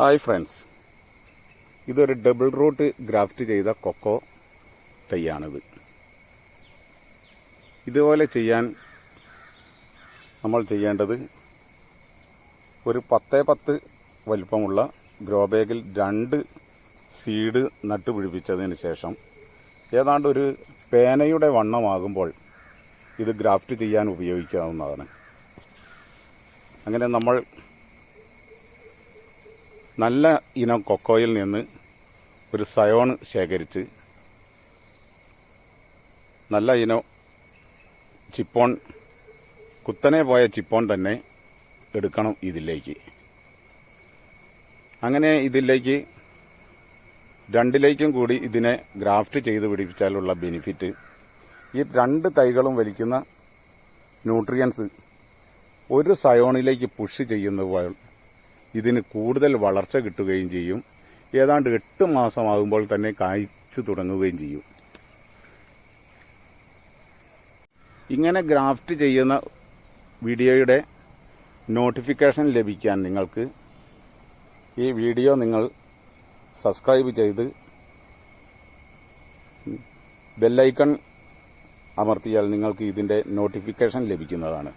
Hi friends ഇതൊരു double root graft ചെയ്ത cocoa തൈയാണിത്. ഇതുപോലെ ചെയ്യാൻ നമ്മൾ ചെയ്യേണ്ടത് ഒരു പത്തേ പത്ത് വലിപ്പമുള്ള ഗ്രോ ബാഗിൽ രണ്ട് സീഡ് നട്ടുപിടിപ്പിച്ചതിന് ശേഷം ഏതാണ്ട് ഒരു പേനയുടെ വണ്ണമാകുമ്പോൾ ഇത് ഗ്രാഫ്റ്റ് ചെയ്യാൻ ഉപയോഗിക്കാവുന്നതാണ്. അങ്ങനെ നമ്മൾ നല്ല ഇനം കൊക്കോയിൽ നിന്ന് ഒരു സയോൺ ശേഖരിച്ച് നല്ല ഇനം ചിപ്പോൺ കുത്തനെ പോയ ചിപ്പോൺ തന്നെ എടുക്കണം ഇതിലേക്ക്. അങ്ങനെ ഇതിലേക്ക് രണ്ടിലേക്കും കൂടി ഇതിനെ ഗ്രാഫ്റ്റ് ചെയ്ത് പിടിപ്പിച്ചാലുള്ള ബെനിഫിറ്റ് ഈ രണ്ട് തൈകളും വലിക്കുന്ന ന്യൂട്രിയൻസ് ഒരു സയോണിലേക്ക് പുഷ് ചെയ്യുമ്പോൾ ഇതിന് കൂടുതൽ വളർച്ച കിട്ടുകയും ചെയ്യും. ഏതാണ്ട് എട്ട് മാസമാകുമ്പോൾ തന്നെ കായ്ച്ചു തുടങ്ങുകയും ചെയ്യും. ഇങ്ങനെ ഗ്രാഫ്റ്റ് ചെയ്യുന്ന വീഡിയോയുടെ നോട്ടിഫിക്കേഷൻ ലഭിക്കാൻ നിങ്ങൾക്ക് ഈ വീഡിയോ നിങ്ങൾ സബ്സ്ക്രൈബ് ചെയ്ത് ബെല്ലൈക്കൺ അമർത്തിയാൽ നിങ്ങൾക്ക് ഇതിന്റെ നോട്ടിഫിക്കേഷൻ ലഭിക്കുന്നതാണ്.